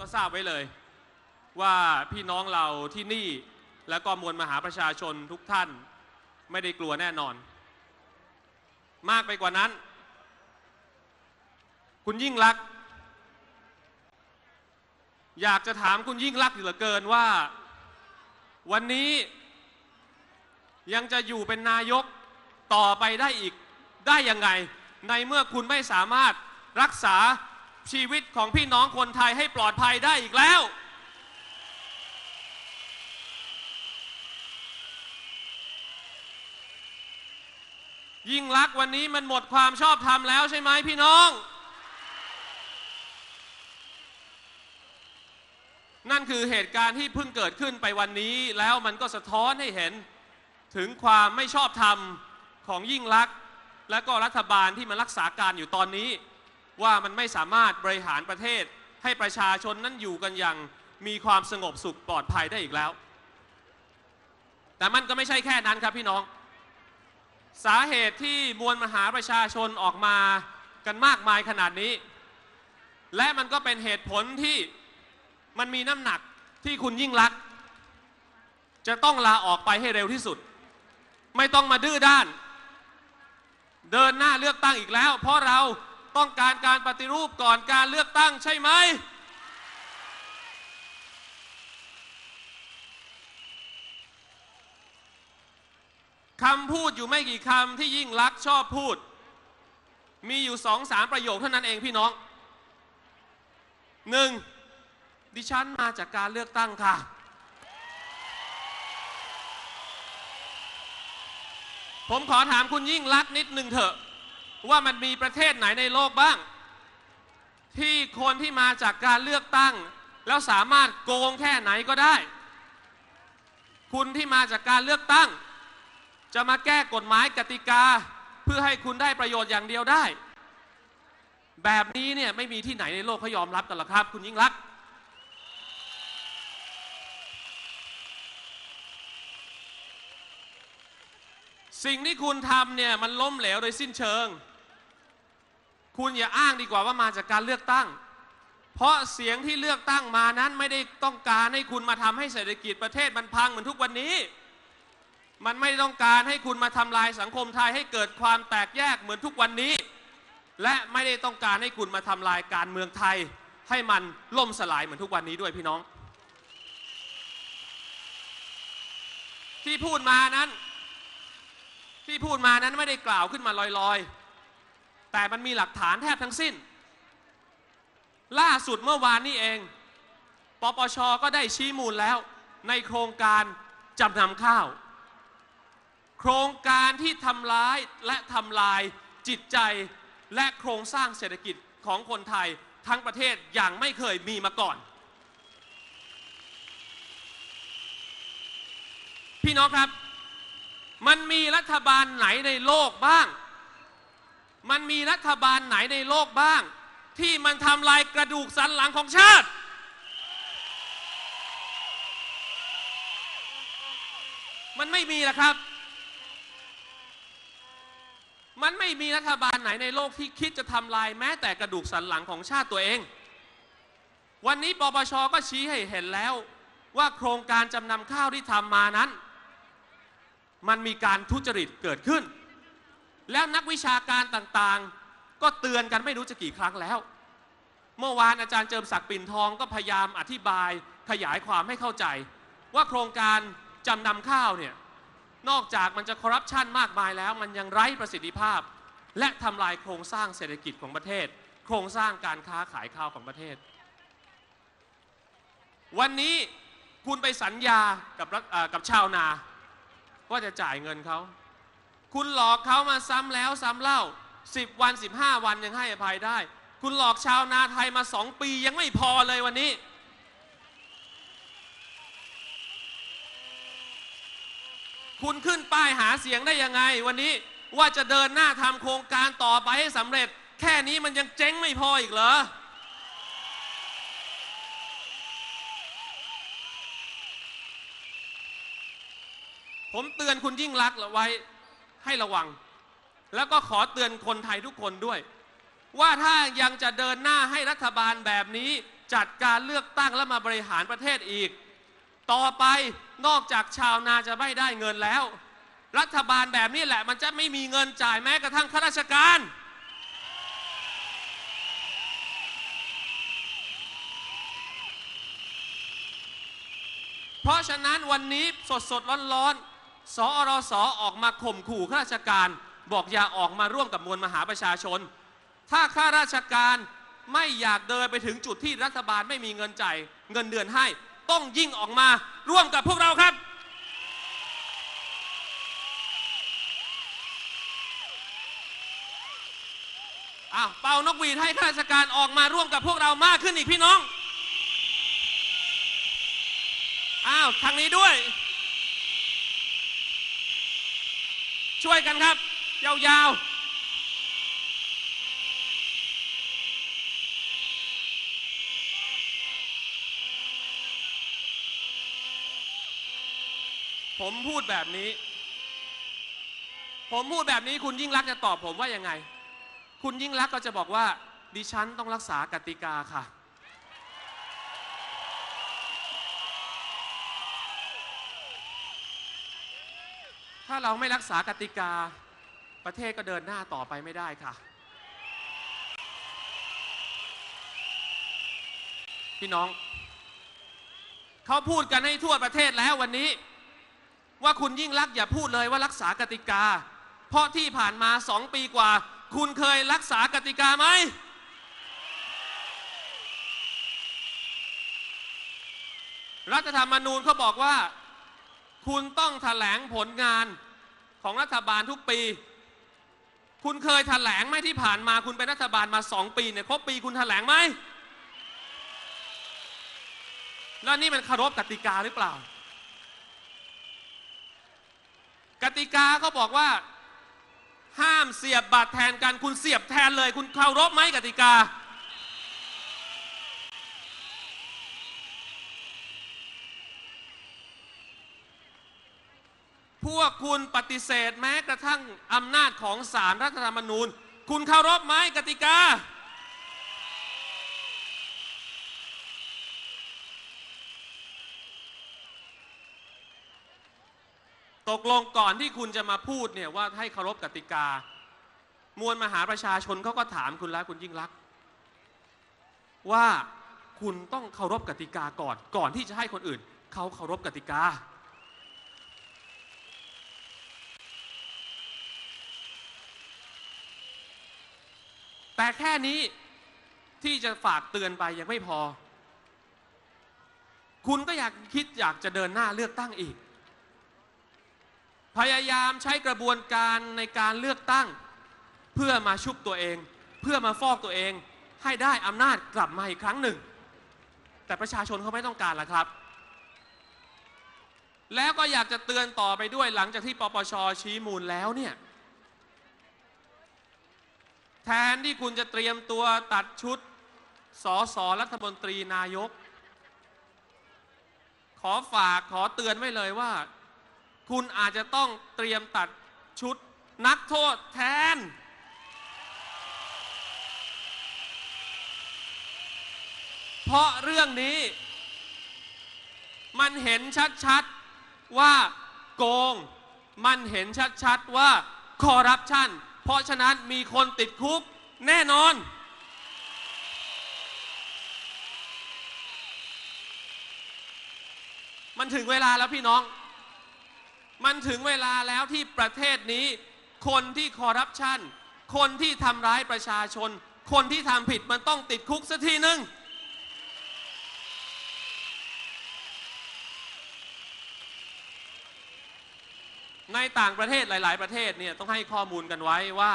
ก็ทราบไว้เลย ว่าพี่น้องเราที่นี่และก็มวลมหาประชาชนทุกท่านไม่ได้กลัวแน่นอน มากไปกว่านั้น คุณยิ่งรัก อยากจะถามคุณยิ่งรักเหลือเกินว่า วันนี้ยังจะอยู่เป็นนายกต่อไปได้อีกได้ยังไง ในเมื่อคุณไม่สามารถรักษา ชีวิตของพี่น้องคนไทยให้ปลอดภัยได้อีกแล้ว ยิ่งรักษ์วันนี้มันหมดความชอบธรรมแล้วใช่ไหมพี่น้อง นั่นคือเหตุการณ์ที่เพิ่งเกิดขึ้นไปวันนี้แล้วมันก็สะท้อนให้เห็นถึงความไม่ชอบธรรมของยิ่งลักษ์และก็รัฐบาลที่มันรักษาการอยู่ตอนนี้ ว่ามันไม่สามารถบริหารประเทศ ให้ประชาชนนั้นอยู่กันอย่างมีความสงบสุขปลอดภัยได้อีกแล้ว แต่มันก็ไม่ใช่แค่นั้นครับพี่น้อง สาเหตุที่มวลมหาประชาชนออกมากันมากมายขนาดนี้ และมันก็เป็นเหตุผลที่มันมีน้ำหนักที่คุณยิ่งรัก จะต้องลาออกไปให้เร็วที่สุด ไม่ต้องมาดื้อด้าน เดินหน้าเลือกตั้งอีกแล้ว เพราะเรา ต้องการการปฏิรูปก่อนการเลือกตั้งใช่ไหม คำพูดอยู่ไม่กี่คำที่ยิ่งรักษณ์ชอบพูด มีอยู่สองสามประโยคเท่านั้นเองพี่น้องหนึ่งดิฉันมาจากการเลือกตั้งค่ะ ผมขอถามคุณยิ่งรักษณ์นิดหนึ่งเถอะ ว่ามันมีประเทศไหนในโลกบ้าง ที่คนที่มาจากการเลือกตั้ง แล้วสามารถโกงแค่ไหนก็ได้ คุณที่มาจากการเลือกตั้ง จะมาแก้กฎหมายกติกา เพื่อให้คุณได้ประโยชน์อย่างเดียวได้ แบบนี้เนี่ยไม่มีที่ไหนในโลกเขายอมรับกันหรอกครับ คุณยิ่งรักษสิ่งที่คุณทำเนี่ยมันล้มเหลวโดยสิ้นเชิง คุณอย่าอ้างดีกว่าว่ามาจากการเลือกตั้ง เพราะเสียงที่เลือกตั้งมานั้นไม่ได้ต้องการให้คุณมาทำให้เศรษฐกิจประเทศมันพังเหมือนทุกวันนี้ มันไม่ต้องการให้คุณมาทำลายสังคมไทยให้เกิดความแตกแยกเหมือนทุกวันนี้ และไม่ได้ต้องการให้คุณมาทำลายการเมืองไทย ให้มันล่มสลายเหมือนทุกวันนี้ด้วยพี่น้อง ที่พูดมานั้น ที่พูดมานั้นไม่ได้กล่าวขึ้นมาลอยๆ แต่มันมีหลักฐานแทบทั้งสิ้น ล่าสุดเมื่อวานนี้เอง ปปชก็ได้ชี้มูลแล้ว ในโครงการจำนำข้าว โครงการที่ทำร้ายและทำลายจิตใจและโครงสร้างเศรษฐกิจของคนไทยทั้งประเทศอย่างไม่เคยมีมาก่อน พี่น้องครับ มันมีรัฐบาลไหนในโลกบ้าง มันมีรัฐบาลไหนในโลกบ้าง ที่มันทำลายกระดูกสันหลังของชาติ มันไม่มีละครับ มันไม่มีรัฐบาลไหนในโลกที่คิดจะทำลายแม้แต่กระดูกสันหลังของชาติตัวเอง วันนี้ปปชก็ชี้ให้เห็นแล้วว่าโครงการจำนำข้าวที่ทำมานั้น มันมีการทุจริตเกิดขึ้น แล้วนักวิชาการต่างๆ ก็เตือนกันไม่รู้จะกี่ครั้งแล้ว เมื่อวานอาจารย์เจิมศักดิ์ปิ่นทองก็พยายามอธิบายขยายความให้เข้าใจ ว่าโครงการจำนำข้าวเนี่ยนอกจากมันจะคอร์รัปชันมากมายแล้ว มันยังไร้ประสิทธิภาพ และทำลายโครงสร้างเศรษฐกิจของประเทศ โครงสร้างการค้าขายข้าวของประเทศ วันนี้คุณไปสัญญากับกับชาวนา ว่าจะจ่ายเงินเขา คุณหลอกเขามาซ้ำแล้วซ้ำเล่า 10 วัน 15 วันยังให้อภัยได้ คุณหลอกชาวนาไทยมา2ปียังไม่พอเลยวันนี้ คุณขึ้นป้ายหาเสียงได้ยังไงวันนี้ว่าจะเดินหน้าทำโครงการต่อไปให้สำเร็จ แค่นี้มันยังเจ๊งไม่พออีกเหรอผมเตือนคุณยิ่งรักษณ์ไว้ ให้ระวัง แล้วก็ขอเตือนคนไทยทุกคนด้วย ว่าถ้ายังจะเดินหน้าให้รัฐบาลแบบนี้จัดการเลือกตั้งและมาบริหารประเทศอีก ต่อไปนอกจากชาวนาจะไม่ได้เงินแล้ว รัฐบาลแบบนี้แหละมันจะไม่มีเงินจ่ายแม้กระทั่งข้าราชการเพราะฉะนั้นวันนี้สดสดร้อนร้อนๆ สอรสออกมาข่มขู่ข้าราชการ บอกอย่าออกมาร่วมกับมวลมหาประชาชน ถ้าข้าราชการไม่อยากเดินไปถึงจุดที่รัฐบาลไม่มีเงินจ่ายเงินเดือนให้ต้องยิ่งออกมาร่วมกับพวกเราครับ อ้าวเป่านกหวีดให้ข้าราชการออกมาร่วมกับพวกเรามากขึ้นอีกพี่น้อง อ้าวทางนี้ด้วย ช่วยกันครับ ยาวๆผมพูดแบบนี้ ผมพูดแบบนี้คุณยิ่งรักจะตอบผมว่ายังไง คุณยิ่งรักก็จะบอกว่าดิฉันต้องรักษากติกาค่ะ ถ้าเราไม่รักษากติกา ประเทศก็เดินหน้าต่อไปไม่ได้ค่ะ พี่น้อง เขาพูดกันให้ทั่วประเทศแล้ววันนี้ ว่าคุณยิ่งรักอย่าพูดเลยว่ารักษากติกา เพราะที่ผ่านมาสองปีกว่า คุณเคยรักษากติกาไหมรัฐธรรมนูญเขาบอกว่า คุณต้องถแถลงผลงานของรัฐบาลทุกปี คุณเคยถแถลงไหมที่ผ่านมาคุณเป็นรัฐบาลมาสองปีเนี่ยครบปีคุณถแถลงไหมแล้วนี่มันคารพกติกาหรือเปล่า กติกาเขาบอกว่า ห้ามเสียบบัตรแทนกันคุณเสียบแทนเลย คุณเคารพไหมกติกา วกคุณปฏิเสธแม้กระทั่งอำนาจของสารรัฐธรรมนูญ คุณเคารพไหมกติกา ตกลงก่อนที่คุณจะมาพูดเนี่ยว่าให้เคารพกติกา มวลมหาประชาชนเขาก็ถามคุณแล้วคุณยิ่งรัก ว่าคุณต้องเคารพกติกาก่อน ก่อนที่จะให้คนอื่นเขาเคารพกติกา แต่แค่นี้ที่จะฝากเตือนไปยังไม่พอ คุณก็อยากคิดอยากจะเดินหน้าเลือกตั้งอีก พยายามใช้กระบวนการในการเลือกตั้ง เพื่อมาชุบตัวเอง เพื่อมาฟอกตัวเอง ให้ได้อำนาจกลับมาอีกครั้งหนึ่ง แต่ประชาชนเขาไม่ต้องการละครับ แล้วก็อยากจะเตือนต่อไปด้วยหลังจากที่ปปชชี้มูลแล้วเนี่ย ทนที่คุณจะเตรียมตัวตัดชุดสอสอรัฐมนตรีนายก ขอฝากขอเตือนไว้เลยว่า คุณอาจจะต้องเตรียมตัดชุดนักโทษแทน เพราะเรื่องนี้ มันเห็นชัดๆว่าโกง มันเห็นชัดๆว่าคอร์รัปชัน เพราะฉะนั้นมีคนติดคุกแน่นอน มันถึงเวลาแล้วพี่น้อง มันถึงเวลาแล้วที่ประเทศนี้ คนที่คอร์รัปชัน คนที่ทำร้ายประชาชน คนที่ทำผิดมันต้องติดคุกสักทีหนึ่ง ในต่างประเทศหลาย ๆ ประเทศเนี่ยต้องให้ข้อมูลกันไว้ว่า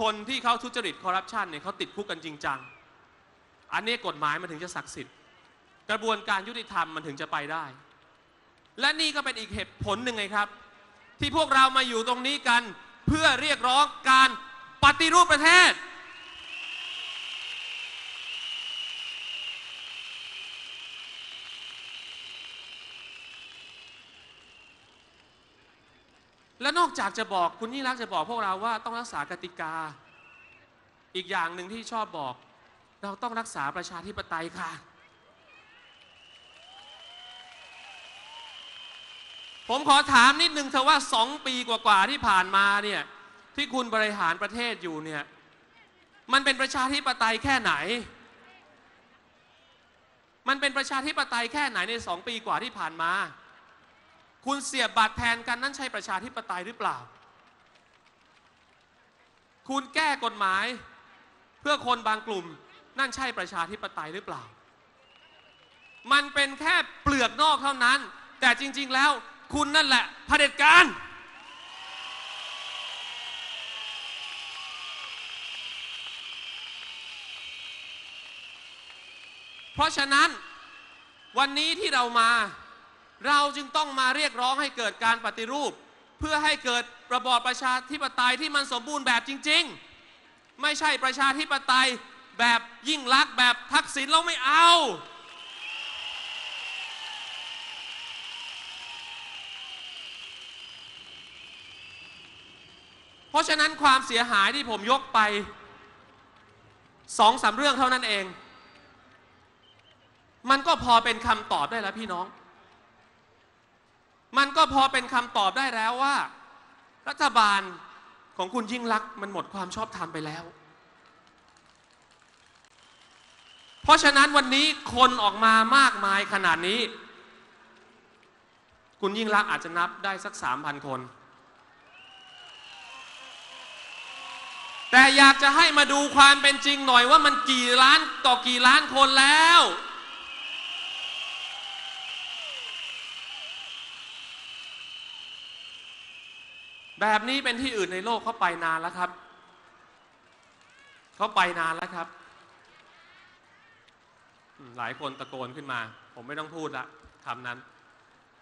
คนที่เขาทุจริตคอร์รัปชันเนี่ยเขาติดคุกกันจริงจัง อันนี้กฎหมายมันถึงจะศักดิ์สิทธิ์ กระบวนการยุติธรรมมันถึงจะไปได้ และนี่ก็เป็นอีกเหตุผลหนึ่งไงครับ ที่พวกเรามาอยู่ตรงนี้กันเพื่อเรียกร้องการปฏิรูปประเทศ และนอกจากจะบอกคุณยิ่งรักษณ์จะบอกพวกเราว่าต้องรักษากติกา อีกอย่างหนึ่งที่ชอบบอก เราต้องรักษาประชาธิปไตยค่ะ ผมขอถามนิดนึงเธอว่าสองปีกว่าๆที่ผ่านมาเนี่ยที่คุณบริหารประเทศอยู่เนี่ยมันเป็นประชาธิปไตยแค่ไหน มันเป็นประชาธิปไตยแค่ไหนในสองปีกว่าที่ผ่านมา คุณเสียบบัตรแทนกันนั่นใช่ประชาธิปไตยหรือเปล่า คุณแก้กฎหมาย เพื่อคนบางกลุ่มนั่นใช่ประชาธิปไตยหรือเปล่า มันเป็นแค่เปลือกนอกเท่านั้น แต่จริง ๆ แล้วคุณนั่นแหละเผด็จการเพราะฉะนั้นวันนี้ที่เรามา เราจึงต้องมาเรียกร้องให้เกิดการปฏิรูป เพื่อให้เกิดระบอบประชาธิปไตยที่มันสมบูรณ์แบบจริง ๆ ไม่ใช่ประชาธิปไตยแบบยิ่งลักษณ์แบบทักษิณเราไม่เอา เพราะฉะนั้นความเสียหายที่ผมยกไปสองสามเรื่องเท่านั้นเอง มันก็พอเป็นคำตอบได้แล้วพี่น้อง มันก็พอเป็นคำตอบได้แล้วว่า รัฐบาลของคุณยิ่งลักษณ์มันหมดความชอบธรรมไปแล้ว เพราะฉะนั้นวันนี้คนออกมามากมายขนาดนี้ คุณยิ่งลักษณ์อาจจะนับได้สักสามพันคน แต่อยากจะให้มาดูความเป็นจริงหน่อยว่ามันกี่ล้านต่อกี่ล้านคนแล้ว แบบนี้เป็นที่อื่นในโลกเขาไปนานแล้วครับเขาไปนานแล้วครับ หลายคนตะโกนขึ้นมา ผมไม่ต้องพูดละคำนั้น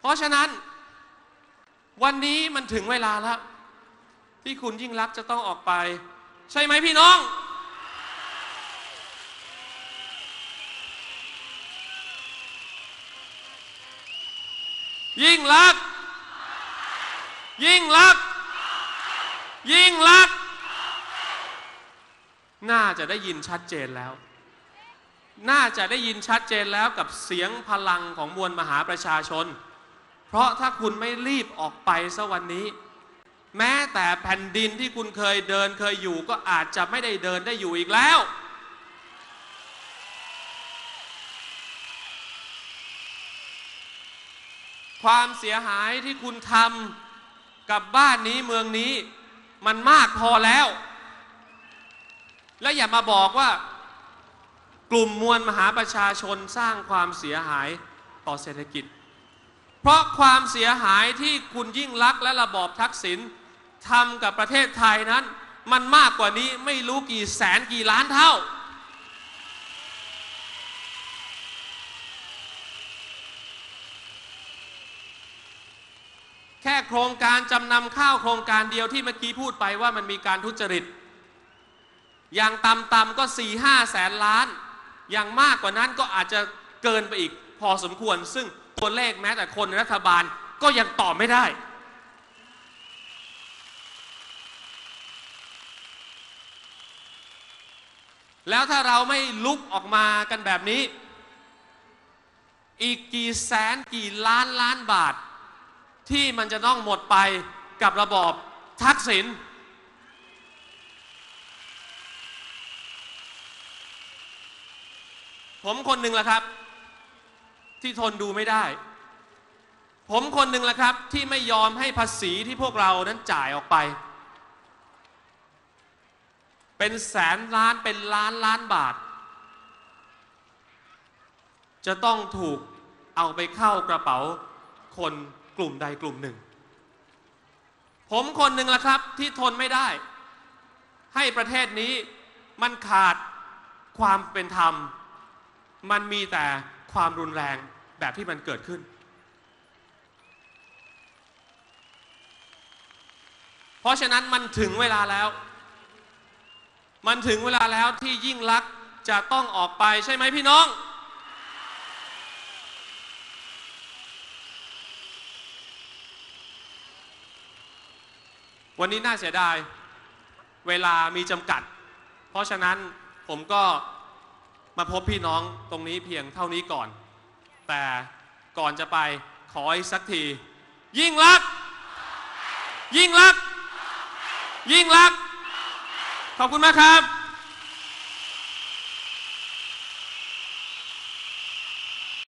เพราะฉะนั้น วันนี้มันถึงเวลาแล้ว ที่คุณยิ่งรักจะต้องออกไป ใช่ไหมพี่น้อง ยิ่งรัก ยิ่งรัก ยิ่งรักษณ์น่าจะได้ยินชัดเจนแล้ว น่าจะได้ยินชัดเจนแล้วกับเสียงพลังของมวลมหาประชาชน เพราะถ้าคุณไม่รีบออกไปซะวันนี้ แม้แต่แผ่นดินที่คุณเคยเดินเคยอยู่ก็อาจจะไม่ได้เดินได้อยู่อีกแล้ว ความเสียหายที่คุณทำกับบ้านนี้เมืองนี้ มันมากพอแล้ว และอย่ามาบอกว่ากลุ่มมวลมหาประชาชนสร้างความเสียหายต่อเศรษฐกิจ เพราะความเสียหายที่คุณยิ่งลักษณ์และระบอบทักษิณทำกับประเทศไทยนั้น มันมากกว่านี้ไม่รู้กี่แสนกี่ล้านเท่า แค่โครงการจำนำข้าวโครงการเดียวที่เมื่อกี้พูดไปว่ามันมีการทุจริต อย่างต่ำๆก็4ี่ห้าแสนล้าน อย่างมากกว่านั้นก็อาจจะเกินไปอีกพอสมควร ซึ่งตัวเลขแม้แต่คนในรัฐบาลก็ยังตอบไม่ได้ แล้วถ้าเราไม่ลุกออกมากันแบบนี้ อีกกี่แสนกี่ล้านล้านบาท ที่มันจะต้องหมดไปกับระบอบทักษิณผมคนหนึ่งละครับ ที่ทนดูไม่ได้ ผมคนหนึ่งละครับ ที่ไม่ยอมให้ภาษีที่พวกเรานั้นจ่ายออกไป เป็นแสนล้านเป็นล้านล้านบาท จะต้องถูกเอาไปเข้ากระเป๋าคน กลุ่มใดกลุ่มหนึ่ง ผมคนหนึ่งละครับที่ทนไม่ได้ ให้ประเทศนี้มันขาดความเป็นธรรม มันมีแต่ความรุนแรงแบบที่มันเกิดขึ้น เพราะฉะนั้นมันถึงเวลาแล้ว มันถึงเวลาแล้วที่ยิ่งลักษณ์จะต้องออกไปใช่ไหมพี่น้อง วันนี้น่าเสียดาย เวลามีจำกัด เพราะฉะนั้นผมก็มาพบพี่น้องตรงนี้เพียงเท่านี้ก่อน แต่ก่อนจะไปขออีกสักที ยิ่งรัก ยิ่งรัก ยิ่งรัก ขอบคุณมากครับ